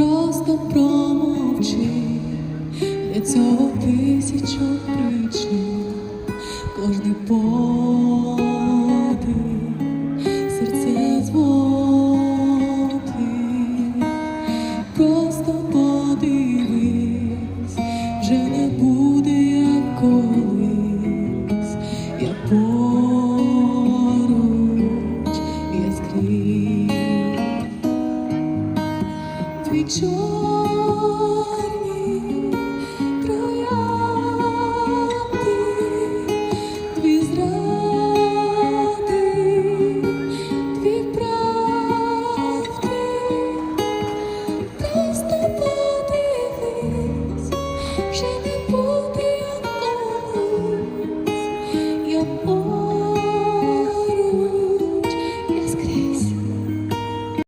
просто промовчи для цього тисячу причин, кожний подих серце зводить, просто подивись. Ой, чорні троянди, дві зради, дві правди, просто подивись, вже не буде.